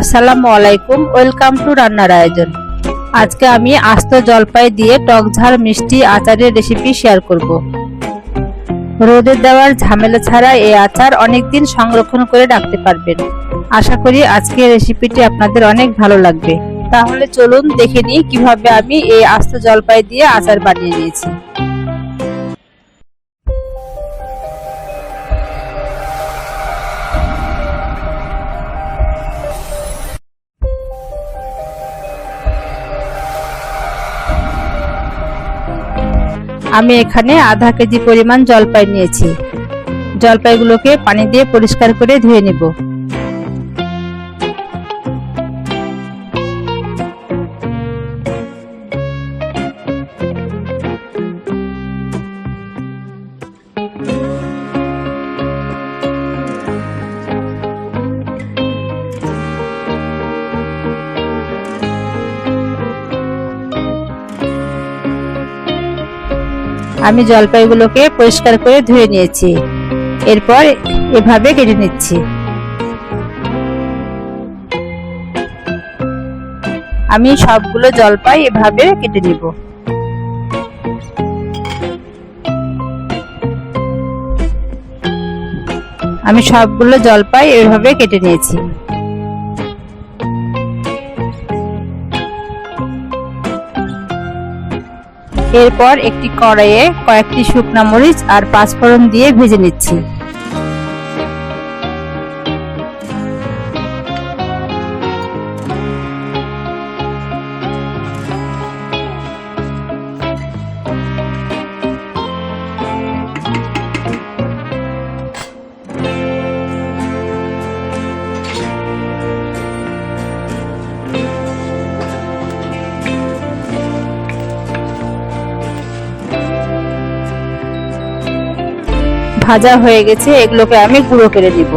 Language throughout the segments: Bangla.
আসসালামু আলাইকুম, ওয়েলকাম টু রান্নার আয়োজন। আজকে আমি আস্ত জলপাই দিয়ে টক ঝাল মিষ্টি আচারের রেসিপি শেয়ার করব। রোদে দেওয়ার ঝামেলা ছাড়া এই আচার অনেক দিন সংরক্ষণ করে রাখতে পারবেন। আশা করি আজকের রেসিপিটি আপনাদের অনেক ভালো লাগবে। তাহলে চলুন দেখে নিই কীভাবে আমি এই আস্ত জলপাই দিয়ে আচার বানিয়ে নিয়েছি। আমি এখানে আধা কেজি পরিমাণ জলপাই নিয়েছি। জলপাইগুলোকে পানি দিয়ে পরিষ্কার করে ধুয়ে নেব। আমি জলপাইগুলোকে পরিষ্কার করে ধুয়ে নিয়েছি। এরপর এভাবে কেটে নিচ্ছি। আমি সবগুলো জলপাই এভাবে কেটে নিব। আমি সবগুলো জলপাই এভাবে কেটে নিয়েছি। এরপর একটি কড়াইয়ে কয়েকটি শুকনা মরিচ আর পাঁচফোড়ন দিয়ে ভেজে নিচ্ছি। ভাজা হয়ে গেছে, এগুলোকে আমি গুঁড়ো করে দিব।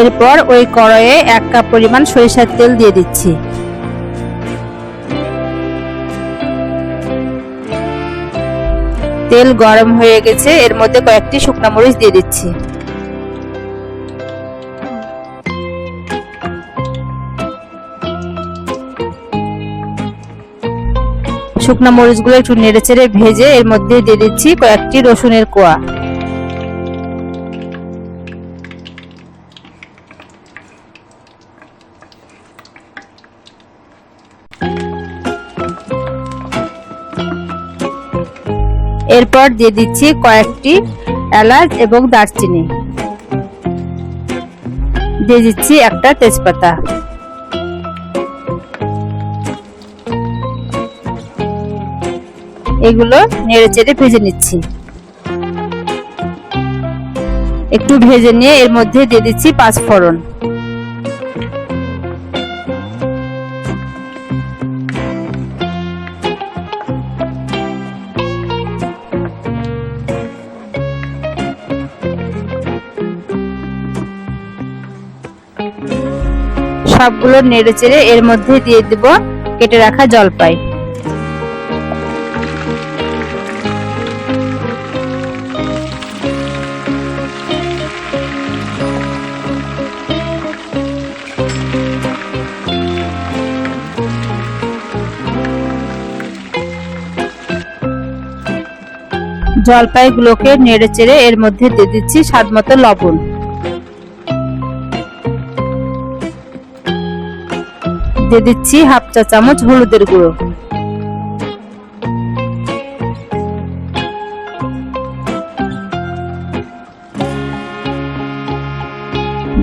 এরপর ওই কড়াইয়ে এক কাপ পরিমাণ সরিষার তেল দিয়ে দিচ্ছি। তেল গরম হয়ে গেছে, এর মধ্যে কয়েকটি শুকনা মরিচ দিয়ে দিচ্ছি। শুকনো মরিচগুলো একটু নেড়ে চেড়ে ভেজে এর মধ্যে দিয়ে দিচ্ছি কয়েকটি রসুনের কোয়া। এরপর দিয়ে দিচ্ছি কয়েকটি এলাচ এবং দারচিনি। দিয়ে দিচ্ছি একটা তেজপাতা। এগুলো নেড়ে চেড়ে ভেজে নিচ্ছি। একটু ভেজে নিয়ে এর মধ্যে দিয়ে দিচ্ছি পাঁচ ফোড়ন। সবগুলো নেড়ে চেড়ে এর মধ্যে দিয়ে দেব কেটে রাখা জলপাই। জলপাইগুলোকে নেড়ে চেড়ে এর মধ্যে দিয়ে দিচ্ছি স্বাদ মতো লবণ। দিয়ে দিচ্ছি হাফ চা চামচ হলুদের গুঁড়ো।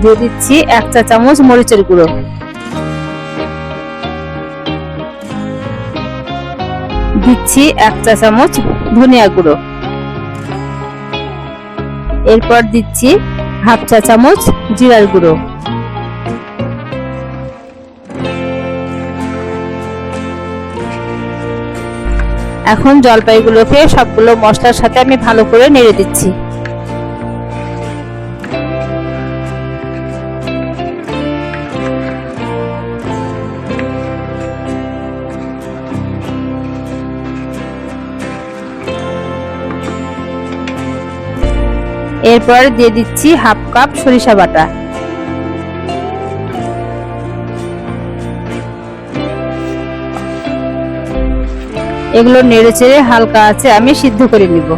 দিয়ে দিচ্ছি এক চা চামচ মরিচের গুঁড়ো। দিচ্ছি এক চা চামচ ধনিয়া গুঁড়ো। এরপর দিচ্ছি হাফ চা চামচ জিরার গুঁড়ো। এখন জলপাইগুলোকে সবগুলো মশলার সাথে আমি ভালো করে নেড়ে দিচ্ছি। এরপর দিয়ে দিচ্ছি হাফ কাপ সরিষা বাটা। এগুলো নেড়ে চেড়ে হালকা আছে আমি সিদ্ধ করে নিব।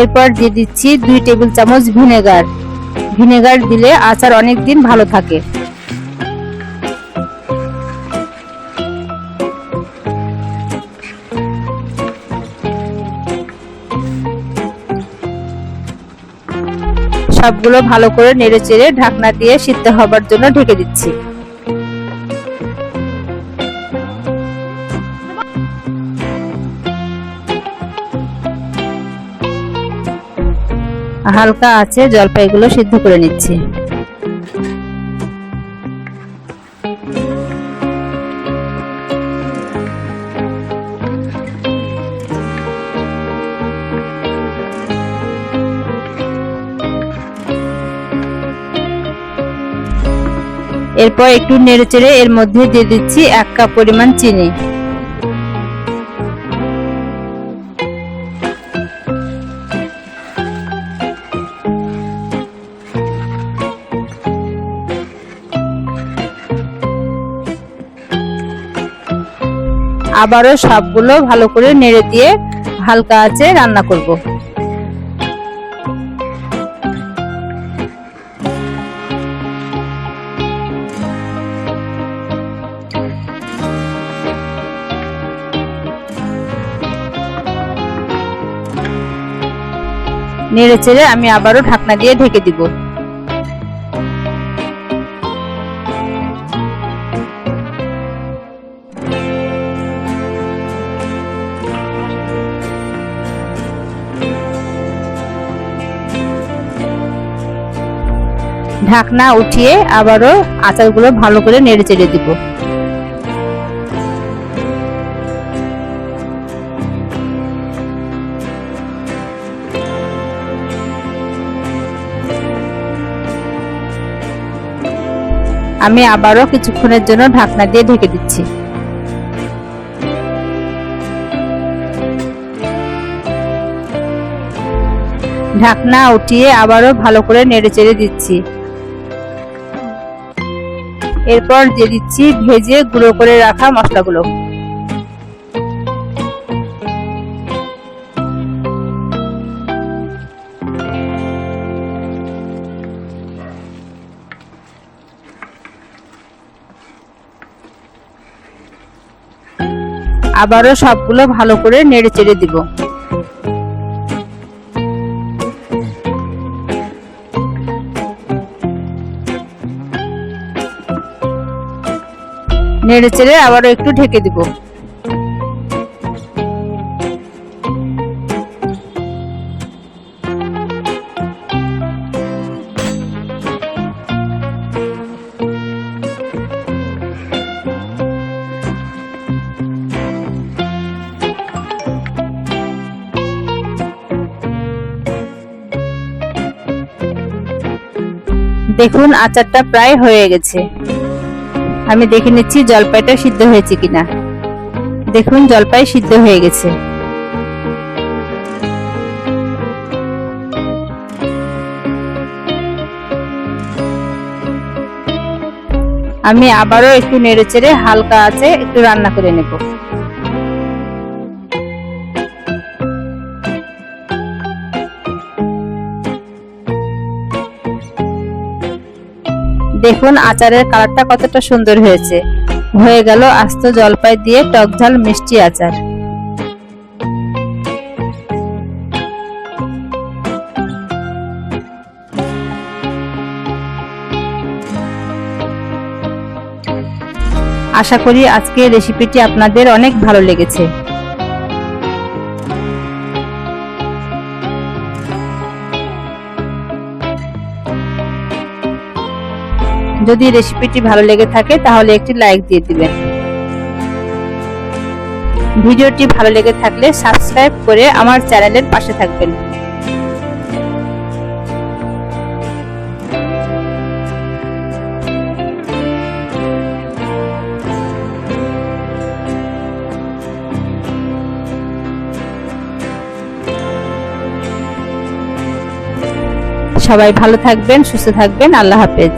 এরপর দিয়ে দিচ্ছি দুই টেবিল চামচ ভিনেগার। ভিনেগার দিলে আচার অনেক দিন ভালো থাকে। সবগুলো ভালো করে নেড়ে চেড়ে ঢাকনা দিয়ে সিদ্ধ হবার জন্য ঢেকে দিচ্ছি। হালকা আছে, জলপাইগুলো সিদ্ধ করে নিচ্ছি। এরপর একটু নেড়েচেড়ে এর মধ্যে দিয়ে দিচ্ছি এক কাপ পরিমাণ চিনি। আবারও সবগুলো ভালো করে নেড়ে দিয়ে হালকা আছে রান্না করব। নেড়ে চেড়ে আমি আবারও ঢাকনা দিয়ে ঢেকে দিব। ঢাকনা উঠিয়ে আবারও আচারগুলো ভালো করে নেড়ে চেড়ে দিব। আমি আবারও কিছুক্ষণের জন্য ঢাকনা দিয়ে ঢেকে দিচ্ছি। ঢাকনা উঠিয়ে আবারও ভালো করে নেড়ে চেড়ে দিচ্ছি। এরপর দিয়ে দিচ্ছি ভেজে গুঁড়ো করে রাখা মশলাগুলো। আবারও সবগুলো ভালো করে নেড়ে চেড়ে দিব। নেড়ে চেড়ে আবারও একটু ঢেকে দিব। দেখুন আচারটা প্রায় হয়ে গেছে। আমি দেখে নিচ্ছি জলপাইটা সিদ্ধ হয়েছে কিনা। দেখুন, জলপাই সিদ্ধ হয়ে গেছে। আমি আবারও একটু নেড়ে চেড়ে হালকা আছে একটু রান্না করে নেব। দেখুন আচারের কালারটা কতটা সুন্দর হয়েছে। হয়ে গেল আস্ত জলপাই দিয়ে টক ঝাল মিষ্টি আচার। আশা করি আজকের রেসিপিটি আপনাদের অনেক ভালো লেগেছে। যদি রেসিপিটি ভালো লেগে থাকে, তাহলে একটি লাইক দিয়ে দিবেন। ভিডিওটি ভালো লেগে থাকলে সাবস্ক্রাইব করে আমার চ্যানেলের পাশে থাকবেন। সবাই ভালো থাকবেন, সুস্থ থাকবেন। আল্লাহ হাফেজ।